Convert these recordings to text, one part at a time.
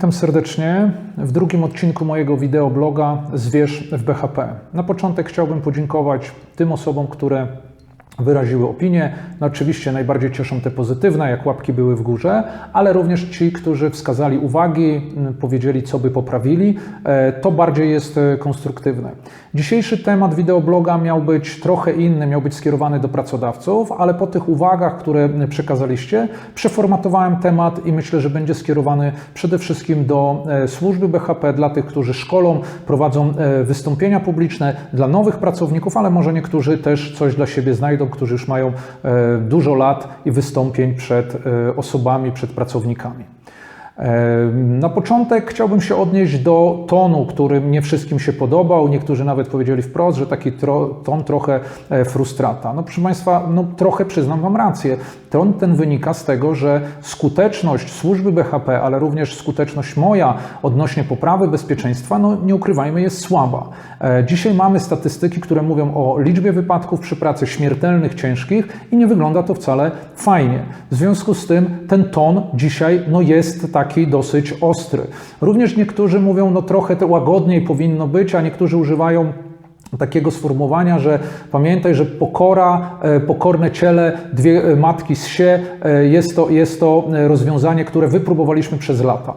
Witam serdecznie w drugim odcinku mojego wideobloga Zwierz w BHP. Na początek chciałbym podziękować tym osobom, które wyraziły opinie. No oczywiście najbardziej cieszą te pozytywne, jak łapki były w górze, ale również ci, którzy wskazali uwagi, powiedzieli, co by poprawili, e, to bardziej jest e, konstruktywne. Dzisiejszy temat wideobloga miał być trochę inny, miał być skierowany do pracodawców, ale po tych uwagach, które przekazaliście, przeformatowałem temat i myślę, że będzie skierowany przede wszystkim do e, służby BHP, dla tych, którzy szkolą, prowadzą wystąpienia publiczne, dla nowych pracowników, ale może niektórzy też coś dla siebie znajdą, którzy już mają e, dużo lat i wystąpień przed e, osobami, przed pracownikami. Na początek chciałbym się odnieść do tonu, który nie wszystkim się podobał. Niektórzy nawet powiedzieli wprost, że taki tro, ton trochę e, frustrata. No proszę Państwa, no trochę przyznam Wam rację. Ton ten wynika z tego, że skuteczność służby BHP, ale również skuteczność moja odnośnie poprawy bezpieczeństwa, no nie ukrywajmy, jest słaba. E, Dzisiaj mamy statystyki, które mówią o liczbie wypadków przy pracy śmiertelnych, ciężkich i nie wygląda to wcale fajnie. W związku z tym ten ton dzisiaj no, jest taki dosyć ostry. Również niektórzy mówią, no trochę to łagodniej powinno być, a niektórzy używają takiego sformułowania, że pamiętaj, że pokora, e, pokorne ciele, dwie e, matki z sie, e, jest to, jest to rozwiązanie, które wypróbowaliśmy przez lata.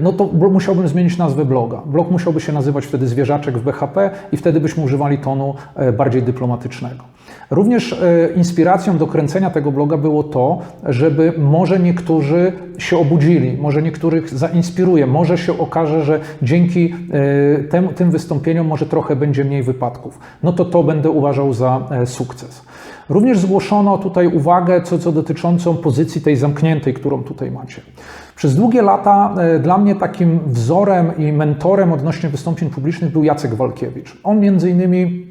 No to musiałbym zmienić nazwę bloga. Blog musiałby się nazywać wtedy Zwierzaczek w BHP i wtedy byśmy używali tonu bardziej dyplomatycznego. Również e, inspiracją do kręcenia tego bloga było to, żeby może niektórzy się obudzili, może niektórych zainspiruje, może się okaże, że dzięki e, tym, tym wystąpieniom może trochę będzie mniej wypadków. No to to będę uważał za e, sukces. Również zgłoszono tutaj uwagę co, co dotyczącą pozycji tej zamkniętej, którą tutaj macie. Przez długie lata dla mnie takim wzorem i mentorem odnośnie wystąpień publicznych był Jacek Walkiewicz. On między innymi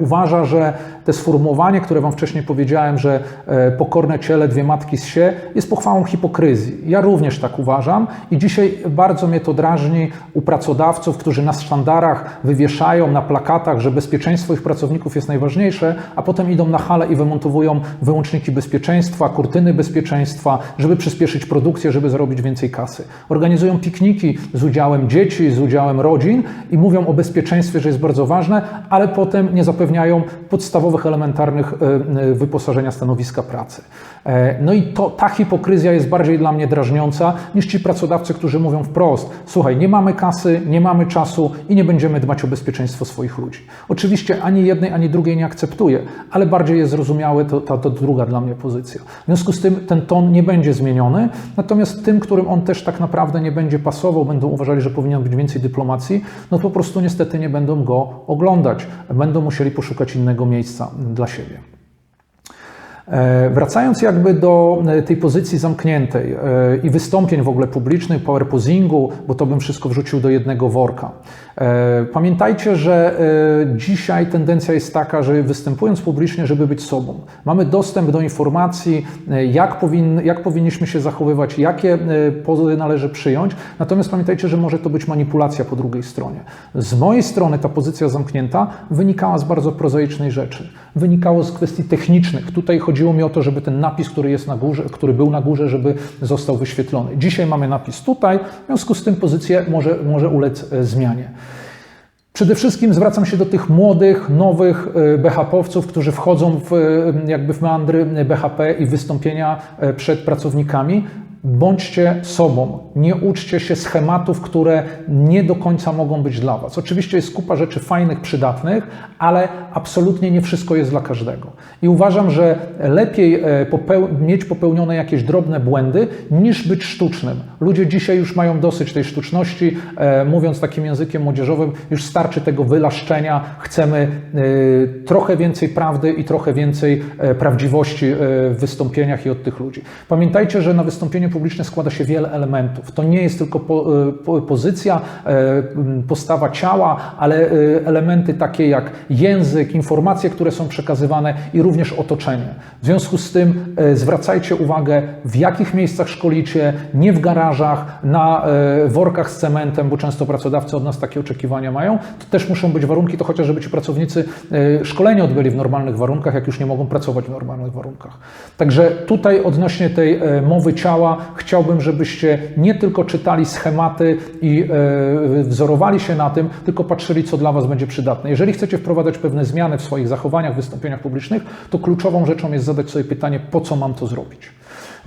Uważa, że te sformułowanie, które Wam wcześniej powiedziałem, że e, pokorne ciele, dwie matki z się, jest pochwałą hipokryzji. Ja również tak uważam i dzisiaj bardzo mnie to drażni u pracodawców, którzy na sztandarach wywieszają na plakatach, że bezpieczeństwo ich pracowników jest najważniejsze, a potem idą na halę i wymontowują wyłączniki bezpieczeństwa, kurtyny bezpieczeństwa, żeby przyspieszyć produkcję, żeby zarobić więcej kasy. Organizują pikniki z udziałem dzieci, z udziałem rodzin i mówią o bezpieczeństwie, że jest bardzo ważne, ale potem nie zapewniają podstawowych, elementarnych e, e, wyposażenia stanowiska pracy. E, No i to, ta hipokryzja jest bardziej dla mnie drażniąca niż ci pracodawcy, którzy mówią wprost: Słuchaj, nie mamy kasy, nie mamy czasu i nie będziemy dbać o bezpieczeństwo swoich ludzi. Oczywiście ani jednej, ani drugiej nie akceptuję, ale bardziej jest zrozumiałe to, ta, to druga dla mnie pozycja. W związku z tym ten ton nie będzie zmieniony, natomiast tym, którym on też tak naprawdę nie będzie pasował, będą uważali, że powinien być więcej dyplomacji, no po prostu niestety nie będą go oglądać. Będą musieli poszukać innego miejsca dla siebie. E, Wracając jakby do e, tej pozycji zamkniętej e, i wystąpień w ogóle publicznych, powerposingu, bo to bym wszystko wrzucił do jednego worka. E, Pamiętajcie, że e, dzisiaj tendencja jest taka, że występując publicznie, żeby być sobą. Mamy dostęp do informacji, e, jak, jak powinniśmy się zachowywać, jakie pozy należy przyjąć. Natomiast pamiętajcie, że może to być manipulacja po drugiej stronie. Z mojej strony ta pozycja zamknięta wynikała z bardzo prozaicznej rzeczy. Wynikało z kwestii technicznych. Tutaj chodziło mi o to, żeby ten napis, który jest na górze, który był na górze, żeby został wyświetlony. Dzisiaj mamy napis tutaj, w związku z tym pozycja może, może ulec zmianie. Przede wszystkim zwracam się do tych młodych, nowych e, BHP-owców, którzy wchodzą w, e, jakby w meandry BHP i wystąpienia e, przed pracownikami. Bądźcie sobą, nie uczcie się schematów, które nie do końca mogą być dla Was. Oczywiście jest kupa rzeczy fajnych, przydatnych, ale absolutnie nie wszystko jest dla każdego. I uważam, że lepiej e, popeł- mieć popełnione jakieś drobne błędy, niż być sztucznym. Ludzie dzisiaj już mają dosyć tej sztuczności, e, mówiąc takim językiem młodzieżowym, już starczy tego wylaszczenia, chcemy e, trochę więcej prawdy i trochę więcej e, prawdziwości e, w wystąpieniach i od tych ludzi. Pamiętajcie, że na wystąpienie publiczne składa się wiele elementów. To nie jest tylko po, e, po, pozycja, m, postawa ciała, ale e, elementy takie jak język, informacje, które są przekazywane i również otoczenie. W związku z tym zwracajcie uwagę, w jakich miejscach szkolicie, nie w garażach, na workach z cementem, bo często pracodawcy od nas takie oczekiwania mają. To też muszą być warunki, to chociaż żeby ci pracownicy szkolenie odbyli w normalnych warunkach, jak już nie mogą pracować w normalnych warunkach. Także tutaj odnośnie tej mowy ciała Chciałbym, żebyście nie tylko czytali schematy i e, wzorowali się na tym, tylko patrzyli, co dla Was będzie przydatne. Jeżeli chcecie wprowadzać pewne zmiany w swoich zachowaniach, wystąpieniach publicznych, to kluczową rzeczą jest zadać sobie pytanie, po co mam to zrobić.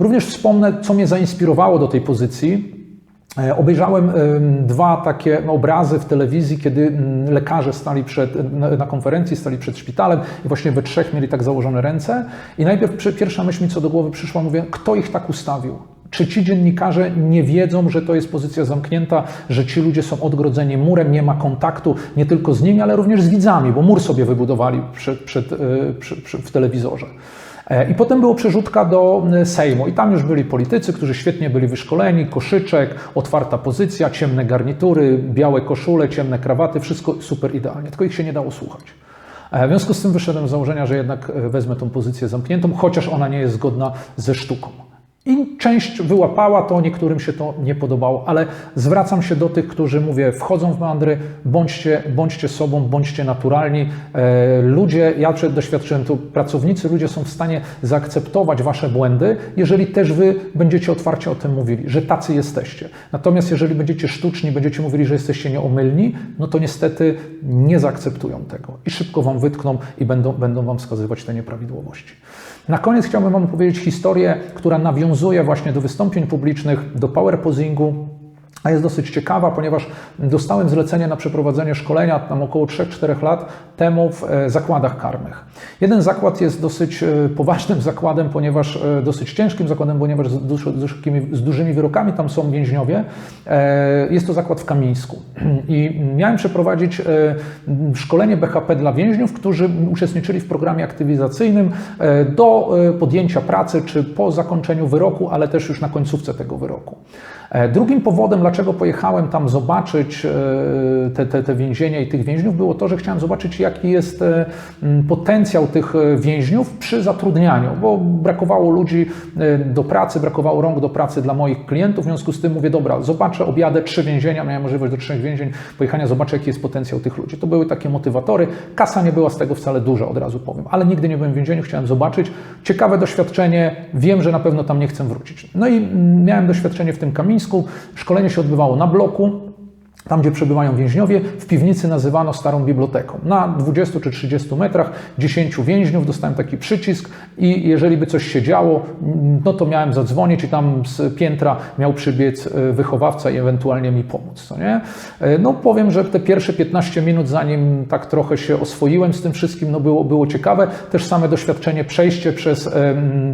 Również wspomnę, co mnie zainspirowało do tej pozycji. E, obejrzałem dwa takie obrazy w telewizji, kiedy lekarze stali przed, na konferencji, stali przed szpitalem i właśnie we trzech mieli tak założone ręce. I najpierw pierwsza myśl mi co do głowy przyszła, mówię, kto ich tak ustawił? Czy ci dziennikarze nie wiedzą, że to jest pozycja zamknięta, że ci ludzie są odgrodzeni murem, nie ma kontaktu nie tylko z nimi, ale również z widzami, bo mur sobie wybudowali przed, przed, e, w telewizorze. E, I potem było przerzutka do Sejmu i tam już byli politycy, którzy świetnie byli wyszkoleni, koszyczek, otwarta pozycja, ciemne garnitury, białe koszule, ciemne krawaty, wszystko super idealnie, tylko ich się nie dało słuchać. E, w związku z tym wyszedłem z założenia, że jednak wezmę tą pozycję zamkniętą, chociaż ona nie jest zgodna ze sztuką. I część wyłapała to, niektórym się to nie podobało, ale zwracam się do tych, którzy mówię, wchodzą w meandry, bądźcie, bądźcie sobą, bądźcie naturalni. E, ludzie, ja doświadczyłem tu, pracownicy, ludzie są w stanie zaakceptować wasze błędy, jeżeli też wy będziecie otwarcie o tym mówili, że tacy jesteście. Natomiast jeżeli będziecie sztuczni, będziecie mówili, że jesteście nieomylni, no to niestety nie zaakceptują tego i szybko wam wytkną i będą, będą wam wskazywać te nieprawidłowości. Na koniec chciałbym Wam opowiedzieć historię, która nawiązuje właśnie do wystąpień publicznych, do powerposingu, a jest dosyć ciekawa, ponieważ dostałem zlecenie na przeprowadzenie szkolenia tam około 3-4 lat temu w e, zakładach karnych. Jeden zakład jest dosyć e, poważnym zakładem, ponieważ e, dosyć ciężkim zakładem, ponieważ z, dużymi wyrokami tam są więźniowie. Jest to zakład w Kamińsku. I miałem przeprowadzić szkolenie BHP dla więźniów, którzy uczestniczyli w programie aktywizacyjnym do podjęcia pracy, czy po zakończeniu wyroku, ale też już na końcówce tego wyroku. Drugim powodem, dlaczego pojechałem tam zobaczyć te, te, te więzienia i tych więźniów, było to, że chciałem zobaczyć, jaki jest e, potencjał tych e, więźniów przy zatrudnianiu, bo brakowało ludzi e, do pracy, brakowało rąk do pracy dla moich klientów, w związku z tym mówię, dobra, zobaczę, objadę trzy więzienia, miałem możliwość do trzech więzień pojechania, zobaczę, jaki jest potencjał tych ludzi. To były takie motywatory. Kasa nie była z tego wcale duża, od razu powiem, ale nigdy nie byłem w więzieniu, chciałem zobaczyć. Ciekawe doświadczenie, wiem, że na pewno tam nie chcę wrócić. No i miałem doświadczenie w tym Kamińsku. Szkolenie się odbywało na bloku. Tam, gdzie przebywają więźniowie, w piwnicy nazywano starą biblioteką. Na 20 czy 30 metrach 10 więźniów dostałem taki przycisk i jeżeli by coś się działo, no to miałem zadzwonić i tam z piętra miał przybiec e, wychowawca i ewentualnie mi pomóc. Co nie? E, no powiem, że te pierwsze 15 minut, zanim tak trochę się oswoiłem z tym wszystkim, no było, było ciekawe. Też same doświadczenie, przejście przez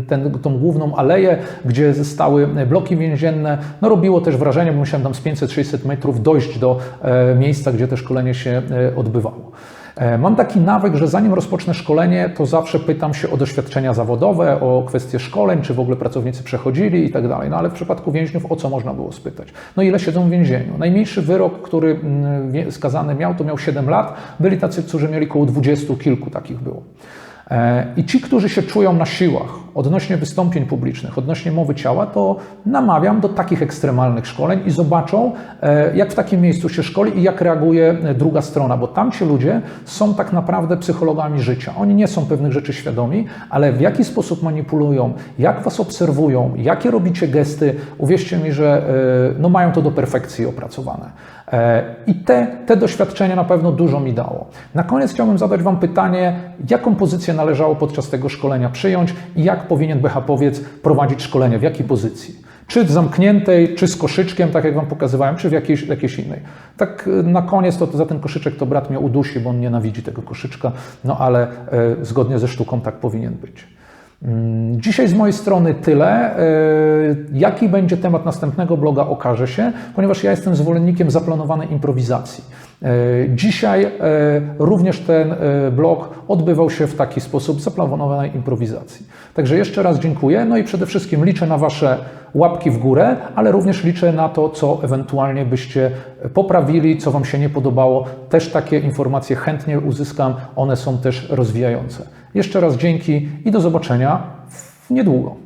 ten, tą główną aleję, gdzie stały bloki więzienne, no robiło też wrażenie, bo musiałem tam z 500-600 metrów dojść do e, miejsca, gdzie to szkolenie się e, odbywało. E, mam taki nawyk, że zanim rozpocznę szkolenie, to zawsze pytam się o doświadczenia zawodowe, o kwestie szkoleń, czy w ogóle pracownicy przechodzili i tak dalej. No ale w przypadku więźniów o co można było spytać? No ile siedzą w więzieniu? Najmniejszy wyrok, który mm, skazany miał, to miał 7 lat. Byli tacy, którzy mieli około 20 kilku takich było. E, I ci, którzy się czują na siłach odnośnie wystąpień publicznych, odnośnie mowy ciała, to namawiam do takich ekstremalnych szkoleń i zobaczą, e, jak w takim miejscu się szkoli i jak reaguje druga strona, bo tam ci ludzie są tak naprawdę psychologami życia. Oni nie są pewnych rzeczy świadomi, ale w jaki sposób manipulują, jak was obserwują, jakie robicie gesty, uwierzcie mi, że e, no, mają to do perfekcji opracowane. I te, te doświadczenia na pewno dużo mi dało. Na koniec chciałbym zadać Wam pytanie, jaką pozycję należało podczas tego szkolenia przyjąć i jak powinien BHPowiec prowadzić szkolenie, w jakiej pozycji. Czy zamkniętej, czy z koszyczkiem, tak jak Wam pokazywałem, czy w jakiejś, jakiejś innej. Tak e, na koniec to, to za ten koszyczek to brat mnie udusi, bo on nienawidzi tego koszyczka, no ale e, zgodnie ze sztuką tak powinien być. Mm, dzisiaj z mojej strony tyle. E, jaki będzie temat następnego bloga okaże się, ponieważ ja jestem zwolennikiem zaplanowanej improwizacji. E, dzisiaj e, również ten blog odbywał się w taki sposób zaplanowanej improwizacji. Także jeszcze raz dziękuję. No i przede wszystkim liczę na Wasze łapki w górę, ale również liczę na to, co ewentualnie byście poprawili, co Wam się nie podobało. Też takie informacje chętnie uzyskam, one są też rozwijające. Jeszcze raz dzięki i do zobaczenia niedługo.